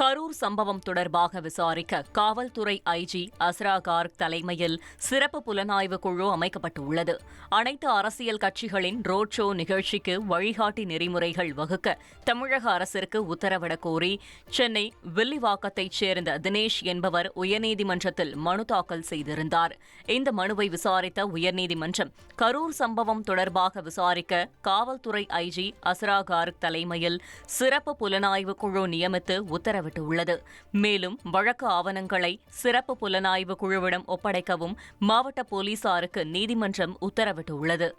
கரூர் சம்பவம் தொடர்பாக விசாரிக்க காவல்துறை ஐஜி அஸ்ரா கார்க் தலைமையில் சிறப்பு புலனாய்வு குழு அமைக்கப்பட்டுள்ளது. அனைத்து அரசியல் கட்சிகளின் ரோட் ஷோ நிகழ்ச்சிக்கு வழிகாட்டி நெறிமுறைகள் வகுக்க தமிழக அரசிற்கு உத்தரவிடக் கோரி சென்னை வில்லிவாக்கத்தைச் சேர்ந்த தினேஷ் என்பவர் உயர்நீதிமன்றத்தில் மனு தாக்கல் செய்திருந்தார். இந்த மனுவை விசாரித்த உயர்நீதிமன்றம் கரூர் சம்பவம் தொடர்பாக விசாரிக்க காவல்துறை ஐஜி அஸ்ரா கார்க் தலைமையில் சிறப்பு புலனாய்வு குழு நியமித்து உத்தரவிட்டுள்ளது மேலும் வழக்கு ஆவணங்களை சிறப்பு புலனாய்வு குழுவிடம் ஒப்படைக்கவும் மாவட்ட போலீசாருக்கு நீதிமன்றம் உத்தரவிட்டுள்ளது.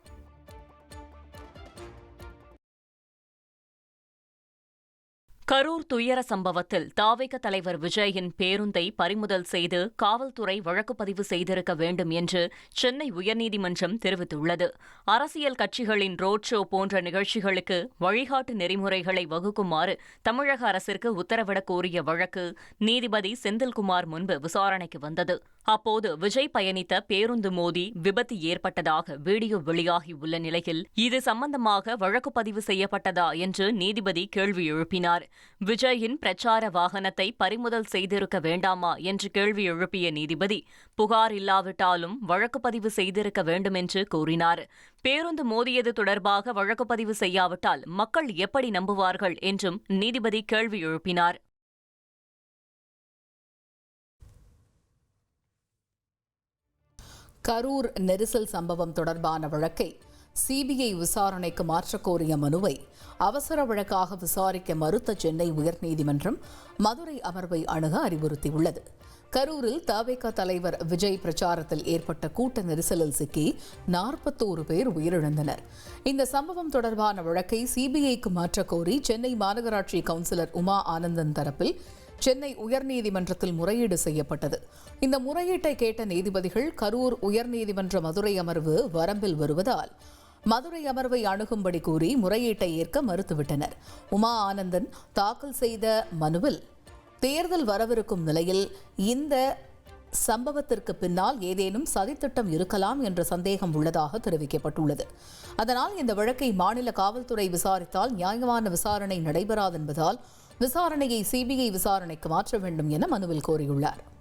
கரூர் துயர சம்பவத்தில் தாவேக தலைவர் விஜயின் பேருந்தை பறிமுதல் செய்து காவல்துறை வழக்கு பதிவு செய்திருக்க வேண்டும் என்று சென்னை உயர்நீதிமன்றம் தெரிவித்துள்ளது. அரசியல் கட்சிகளின் ரோட் ஷோ போன்ற நிகழ்ச்சிகளுக்கு வழிகாட்டு நெறிமுறைகளை வகுக்குமாறு தமிழக அரசிற்கு உத்தரவிடக் கோரிய வழக்கு நீதிபதி செந்தில்குமார் முன்பு விசாரணைக்கு வந்தது. அப்போது விஜய் பயணித்த பேருந்து மோதி விபத்து ஏற்பட்டதாக வீடியோ வெளியாகியுள்ள நிலையில் இது சம்பந்தமாக வழக்கு பதிவு செய்யப்பட்டதா என்று நீதிபதி கேள்வி எழுப்பினார். விஜயின் பிரச்சார வாகனத்தை பறிமுதல் செய்திருக்க வேண்டாமா என்று கேள்வி எழுப்பிய நீதிபதி புகார் இல்லாவிட்டாலும் வழக்கு பதிவு செய்திருக்க வேண்டும் என்று கூறினார். பேருந்து மோதியது தொடர்பாக வழக்கு பதிவு செய்யாவிட்டால் மக்கள் எப்படி நம்புவார்கள் என்றும் நீதிபதி கேள்வி எழுப்பினார். கரூர் நெரிசல் சம்பவம் தொடர்பான வழக்கை சிபிஐ விசாரணைக்கு மாற்றக்கோரிய மனுவை அவசர வழக்காக விசாரிக்க மறுத்த சென்னை உயர்நீதிமன்றம் மதுரை அமர்வை அணுக அறிவுறுத்தியுள்ளது. கரூரில் தவேக தலைவர் விஜய் பிரச்சாரத்தில் ஏற்பட்ட கூட்ட நெரிசலில் சிக்கி நாற்பத்தோரு பேர் உயிரிழந்தனர். இந்த சம்பவம் தொடர்பான வழக்கை சிபிஐக்கு மாற்றக்கோரி சென்னை மாநகராட்சி கவுன்சிலர் உமா ஆனந்தன் தரப்பில் சென்னை உயர்நீதிமன்றத்தில் முறையீடு செய்யப்பட்டது. இந்த முறையீட்டை கேட்ட நீதிபதிகள் கரூர் உயர்நீதிமன்ற மதுரை அமர்வு வரம்பில் வருவதால் மதுரை அமர்வை அணுகும்படி கூறி முறையீட்டை ஏற்க மறுத்துவிட்டனர். உமா ஆனந்தன் தாக்கல் செய்த மனுவில் தேர்தல் வரவிருக்கும் நிலையில் இந்த சம்பவத்திற்கு பின்னால் ஏதேனும் சதித்திட்டம் இருக்கலாம் என்ற சந்தேகம் உள்ளதாக தெரிவிக்கப்பட்டுள்ளது. அதனால் இந்த வழக்கை மாநில காவல்துறை விசாரித்தால் நியாயமான விசாரணை நடைபெறாதென்பதால் விசாரணையை சிபிஐ விசாரணைக்கு மாற்ற வேண்டும் என மனுவில் கோரியுள்ளார்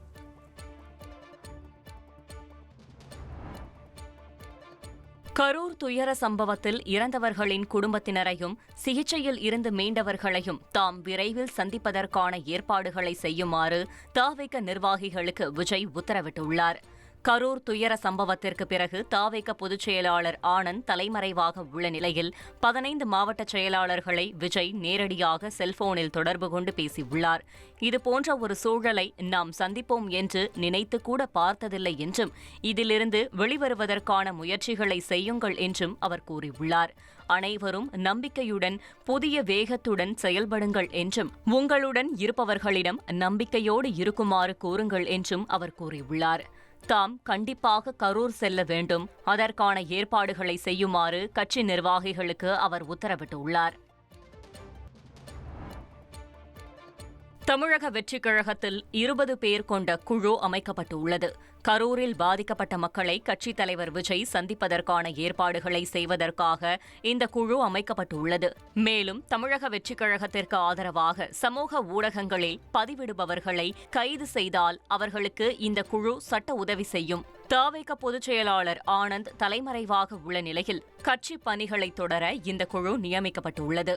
கரூர் துயர சம்பவத்தில் இறந்தவர்களின் குடும்பத்தினரையும் சிகிச்சையில் இருந்து மீண்டவர்களையும் தாம் விரைவில் சந்திப்பதற்கான ஏற்பாடுகளை செய்யுமாறு தாவிக நிர்வாகிகளுக்கு விஜய் உத்தரவிட்டுள்ளார். கரூர் துயர சம்பவத்திற்கு பிறகு தாவேக பொதுச் செயலாளர் ஆனந்த் தலைமறைவாக உள்ள நிலையில் பதினைந்து மாவட்ட செயலாளர்களை விஜய் நேரடியாக செல்போனில் தொடர்பு கொண்டு பேசியுள்ளார். இதுபோன்ற ஒரு சூழலை நாம் சந்திப்போம் என்று நினைத்து கூட பார்த்ததில்லை என்றும் இதிலிருந்து வெளிவருவதற்கான முயற்சிகளை செய்யுங்கள் என்றும் அவர் கூறியுள்ளார். அனைவரும் நம்பிக்கையுடன் புதிய வேகத்துடன் செயல்படுங்கள் என்றும் உங்களுடன் இருப்பவர்களிடம் நம்பிக்கையோடு இருக்குமாறு கூறுங்கள் என்றும் அவர் கூறியுள்ளார். தாம் கண்டிப்பாக கரூர் செல்ல வேண்டும். அதற்கான ஏற்பாடுகளை செய்யுமாறு கட்சி நிர்வாகிகளுக்கு அவர் உத்தரவிட்டுள்ளார். தமிழக வெற்றிக் கழகத்தில் இருபது பேர் கொண்ட குழு அமைக்கப்பட்டுள்ளது. கரூரில் பாதிக்கப்பட்ட மக்களை கட்சித் தலைவர் விஜய் சந்திப்பதற்கான ஏற்பாடுகளை செய்வதற்காக இந்த குழு அமைக்கப்பட்டுள்ளது. மேலும் தமிழக வெற்றிக் கழகத்திற்கு ஆதரவாக சமூக ஊடகங்களில் பதிவிடுபவர்களை கைது செய்தால் அவர்களுக்கு இந்த குழு சட்ட உதவி செய்யும். தாவேக பொதுச் செயலாளர் ஆனந்த் தலைமறைவாக உள்ள நிலையில் கட்சி பணிகளை தொடர இந்த குழு நியமிக்கப்பட்டுள்ளது.